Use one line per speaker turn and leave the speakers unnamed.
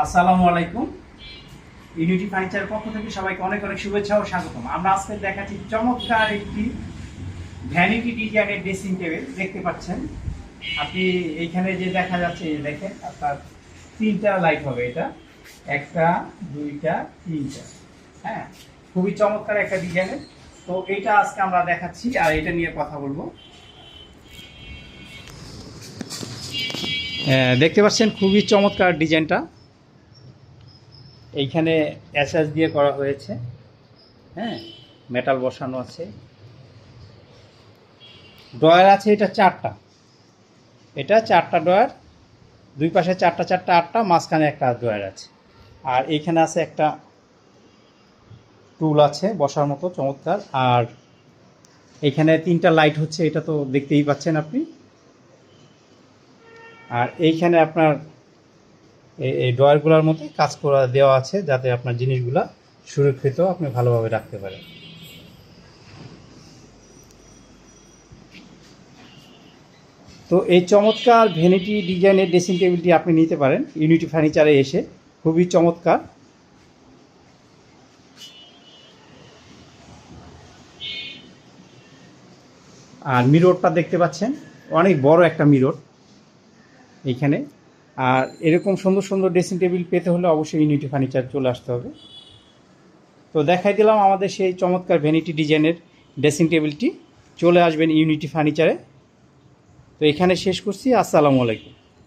আসসালামু আলাইকুম। Unity furniture পক্ষ থেকে সবাইকে অনেক অনেক শুভেচ্ছা ও স্বাগতম। আমরা আজকে দেখাচ্ছি চমৎকার একটি ভ্যানিটি ডিজাইনের ড্রেসিং টেবিল দেখতে পাচ্ছেন? আপনি এইখানে যে দেখা যাচ্ছে, এই দেখেন, আপনার তিনটা লাইট হবে এটা, একটা, দুইটা, তিনটা। হ্যাঁ খুবই চমৎকার একটা ডিজাইনের তো এইটা আজকে আমরা দেখাচ্ছি, আর এটা নিয়ে কথা বলব। দেখতে পাচ্ছেন খুবই চমৎকার ডিজাইনটা এইখানে অ্যাসাজ দিয়ে করা হয়েছে। হ্যাঁ মেটাল বসানো আছে। ড্রয়ার আছে, এটা চারটা। এটা চারটা ড্রয়ার, দুই পাশে চারটা চারটা, আটটা, মাঝখানে একটা ড্রয়ার আছে। আর এইখানে আছে একটা টুল আছে বসার মতো, চমৎকার। আর এইখানে তিনটা লাইট হচ্ছে, এটা তো দেখতেই পাচ্ছেন আপনি। আর এইখানে আপনার এই- ড্রয়ারগুলোর মধ্যে কাজ করা দেওয়া আছে যাতে আপনার জিনিসগুলা সুরক্ষিত আপনি ভালোভাবে রাখতে পারেন। তো এই চমৎকার ভ্যানিটি ডিজাইনের ড্রেসিং টেবিলটি আপনি নিতে পারেন ইউনিটি ফার্নিচারে এসে। খুবই চমৎকার। আর মিররটা দেখতে পাচ্ছেন, অনেক বড় একটা মিরর এইখানে আর এরকম সুন্দর সুন্দর ড্রেসিং টেবিল পেতে হলে অবশ্যই ইউনিটি ফার্নিচার চলে আসতে হবে। তো দেখাই দিলাম আমাদের সেই চমৎকার ভ্যানিটি ডিজাইনের ড্রেসিং টেবিলটি চলে আসবেন ইউনিটি ফার্নিচারে তো এখানে শেষ করছি। আসসালামু আলাইকুম।